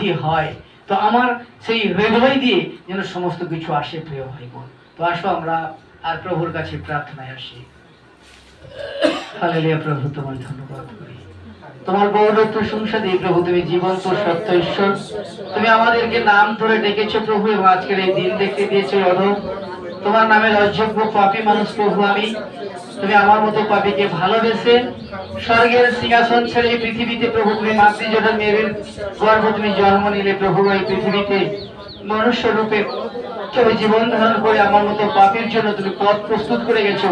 দিয়ে হয়। তো আমার সেই হৃদয় দিয়ে যেন সমস্ত কিছু আসে, প্রিয় ভাই বোন তো আসো আমরা আর প্রভুর কাছে প্রার্থনায় আসি। প্রভু, তোমার ধন্যবাদ করি। তোমার গৌরব প্রশংসা দিয়ে প্রভু, তুমি জীবন্ত, সত্য ঈশ্বর। তুমি আমাদেরকে নাম ধরে ডেকেছো প্রভু, এবং আজকের এই দিন দেখতে দিয়েছ অধম তোমার নামের অযোগ্য পাপি মানুষ প্রভু আমি। তুমি আমার মতো পাপিকে ভালোবেসে স্বর্গের সিংহাসন ছেড়ে পৃথিবীতে প্রভু তুমি মাতৃজটা মেয়ের গর্ভ তুমি জন্ম নিলে প্রভু, এই পৃথিবীতে মনুষ্য রূপে তুমি জীবন ধারণ করে আমার মতো পাপির জন্য তুমি পথ প্রস্তুত করে গেছো।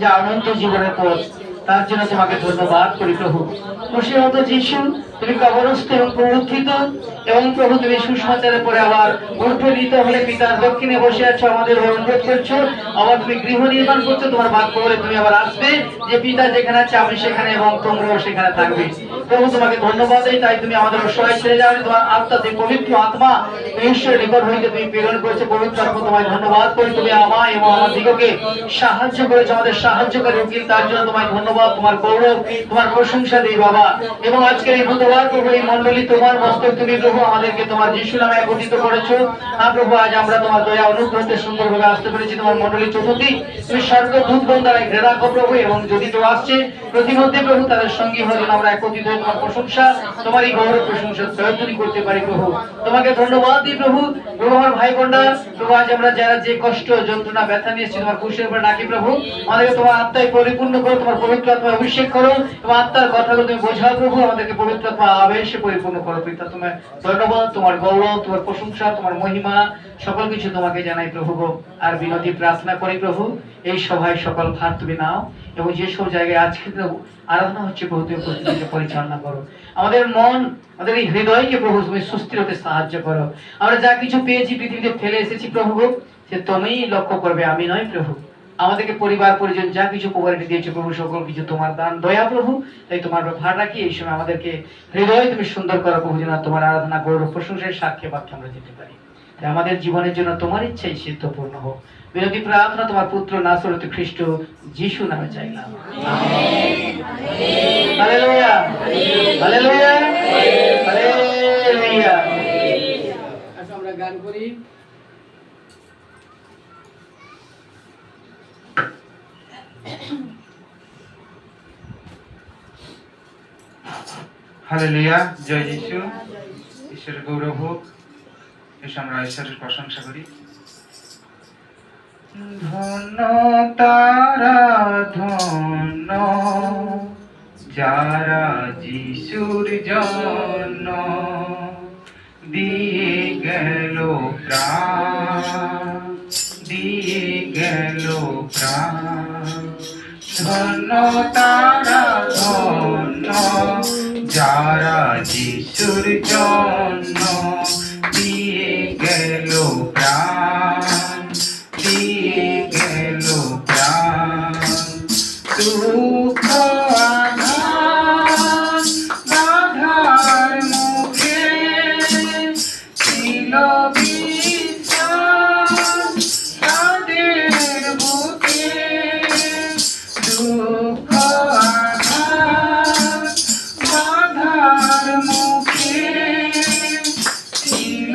যা অনন্ত জীবনের পথ। তার জন্য তোমাকে ধন্যবাদ করি প্রভু খুশি মতো যিশু, তুমি কবরস্থ এবং পুনরুত্থিত এবং প্রভু, তুমি সুসমাচারের পরে আবার উঠে হলে পিতার দক্ষিণে বসে আছো, আমাদের অনুরোধ করছ, আবার তুমি গৃহ নির্মাণ করছ, তোমার বাক্য বলে তুমি আবার আসবে, যে পিতা যেখানে আছে আমি সেখানে এবং তোমরাও সেখানে থাকবে। প্রভু, তোমাকে ধন্যবাদ দেই, তাই তুমি আমাদের সবাই ছেড়ে যাবে তোমার আত্মা যে পবিত্র আত্মা, তুমি ঈশ্বরের নিকট হইতে তুমি প্রেরণ করেছ, পবিত্র আত্মা, তোমায় ধন্যবাদ করি, তুমি আমায় এবং আমার দিগকে সাহায্য করেছ, আমাদের সাহায্যকারী উকিল, তার জন্য তোমায় ধন্যবাদ তোমার গৌরব তোমার প্রশংসা দিই বাবা। এবং আজকের এই বুধবার প্রভু, এই মন্ডলী তোমার মস্তক তুমি প্রভু আমাদেরকে তোমার যিশু নামে একত্রিত করেছ। হ্যাঁ প্রভু, আজ আমরা তোমার দয়া, অনুগ্রহতে সুন্দরভাবে আসতে পেরেছি তোমার মন্ডলী চতুর্থী। তুমি স্বর্গ দূতগণ দ্বারা ঘিরে প্রভু, এবং যদি তো আসছে, প্রতিমধ্যে প্রভু, তাদের সঙ্গী হয়ে যেন আমরা একত্রিত হয়ে তোমার প্রশংসা, তোমার এই গৌরব প্রশংসা প্রয়োজনই করতে পারি প্রভু। তোমাকে ধন্যবাদ দিই প্রভু। প্রভু, আমার ভাই বোনরা, প্রভু, আজ আমরা যারা যে কষ্ট, যন্ত্রণা, ব্যথা নিয়েছি তোমার খুশির উপরে ডাকি প্রভু, আমাদেরকে তোমার আত্মায় পরিপূর্ণ করে, তোমার পবিত্র আত্মায় অভিষেক করো এবং আত্মার কথাগুলো তুমি বোঝাও প্রভু, আমাদেরকে পবিত্র আত্মা আবেশে পরিপূর্ণ করো পিতা। তোমার ধন্যবাদ, তোমার গৌরব, তোমার প্রশংসা, তোমার মহিমা, সকল কিছু তোমাকে জানাই প্রভু আর বিনতি, প্রার্থনা করি প্রভু, এই সভায় সকল ভার তুমি নাও এবং যেসব জায়গায় আজকে আরাধনা হচ্ছে প্রভু, তুমি প্রতিদিনকে পরিচালনা করো। আমাদের মন, আমাদের এই হৃদয়কে প্রভু তুমি সুস্থির হতে সাহায্য করো। আমরা যা কিছু পেয়েছি, পৃথিবীতে ফেলে এসেছি প্রভু সে তুমিই লক্ষ্য করবে, আমি নয় প্রভু। আমাদেরকে পরিবার পরিজন যা কিছু কোয়ালিটি দিয়েছে প্রভু সকল কিছু তোমার দান। দয়া প্রভু তাই তোমার ভার রাখি। এই সময় আমাদেরকে হৃদয় তুমি সুন্দর করো প্রভু যেন তোমার আরাধনা গৌরব প্রশংসার সাক্ষী বাক্যে আমরা যেতে পারি। আমাদের জীবনের জন্য তোমার ইচ্ছাই সিদ্ধপূর্ণ হোক। বিরতি প্রার্থনা তোমার পুত্র নাসরত খ্রিস্ট যিশু নামে চাইলাম। হালেলুয়া। হালেলুয়া। হালেলুয়া জয় যিশু। ঈশ্বরের গৌরব হোক এসে আমরা ঈশ্বরের প্রশংসা করি। ধন্য তারা ধন্য যারা যিশুর জন্য দিয়ে গেল প্রাণ। তারা যারা যিশুর জন্য দিয়ে গেল দিয়ে গেল প্রাণ। মুখে ছিল বাধার মুখে ছিল